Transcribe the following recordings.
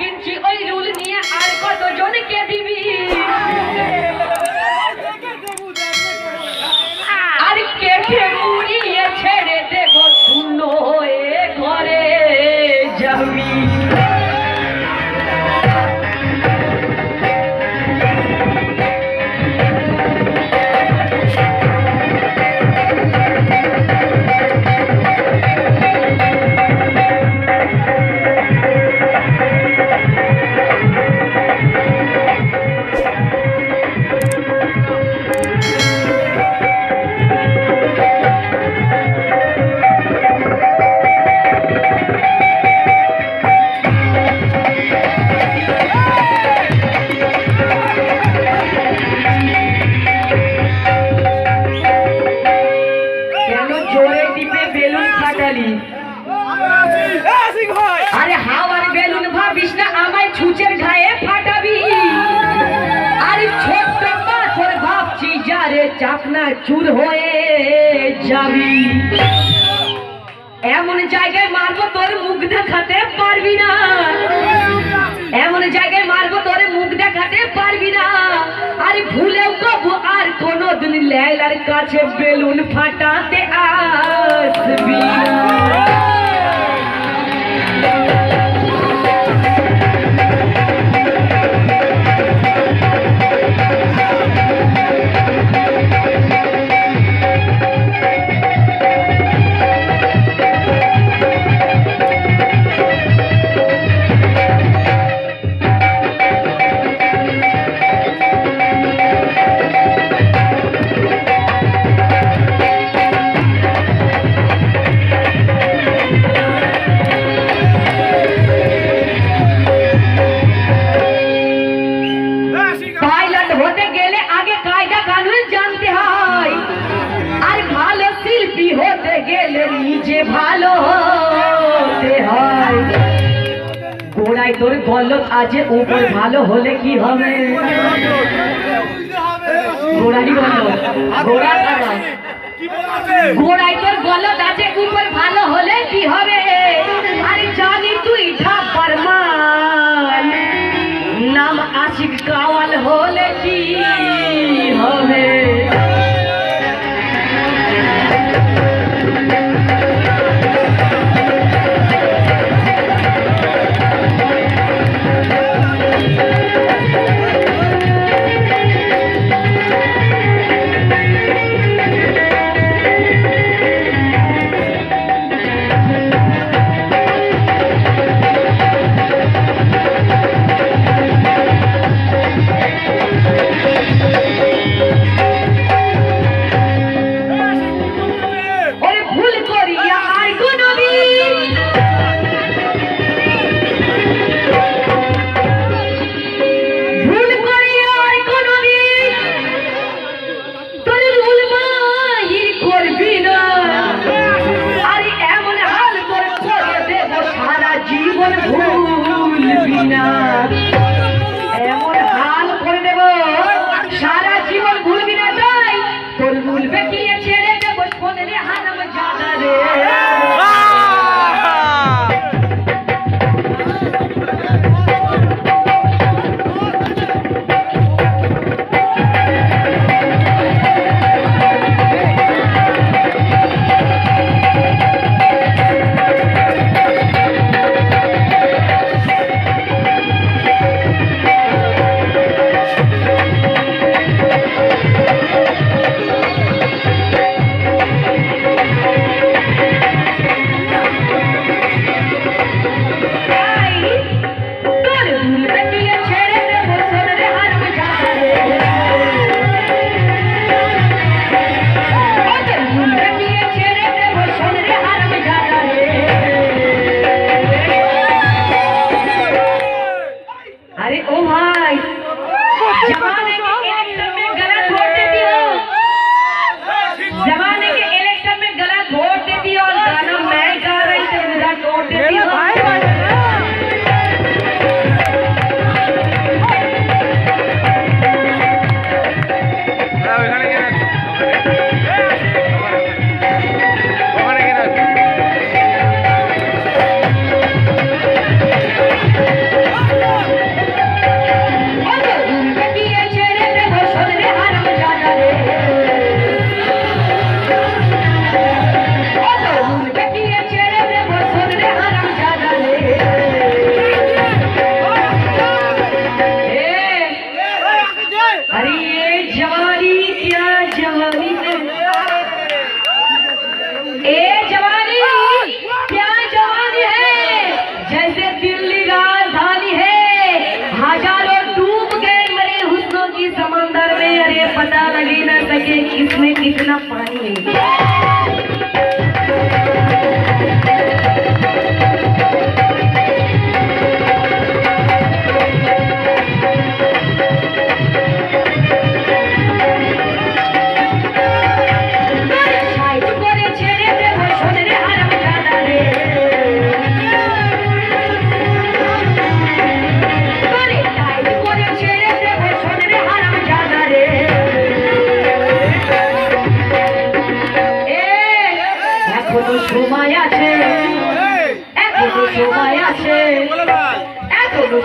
কিনছি ওই রুল নিয়ে আর কত জনকে দিবি চুর হয়ে যাবি। এমন জায়গায় মারবো তোর মুখ দেখাতে পারবি না। এমন জায়গায় মারবো তোর মুখ দেখাতে পারবি না। আরে ভুলেও তবু আর কোনোদিন লেলার কাছে বেলুন ফাটাতে আসবি না। তোর গলত আজ উপর ভালো হলে কি হবে? গলত গোড়া খারাপ তোর গলত আজ উপর ভালো হলে কি হবে? ও ভাই জামানাকে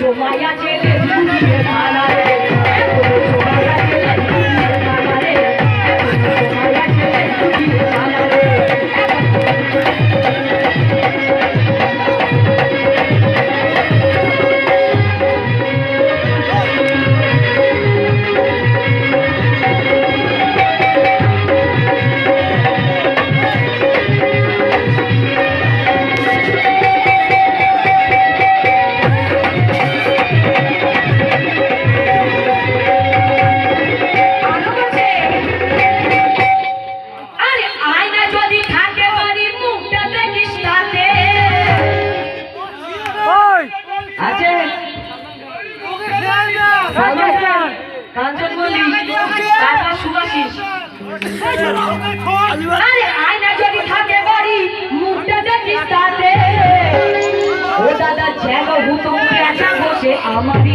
সময় আছে। আরে আয়না যদি থাকে বাড়ি, মুখটা দেখিস তাতে। ও দাদা, ছেলে, হুতুম পেঁচা বসে আমারই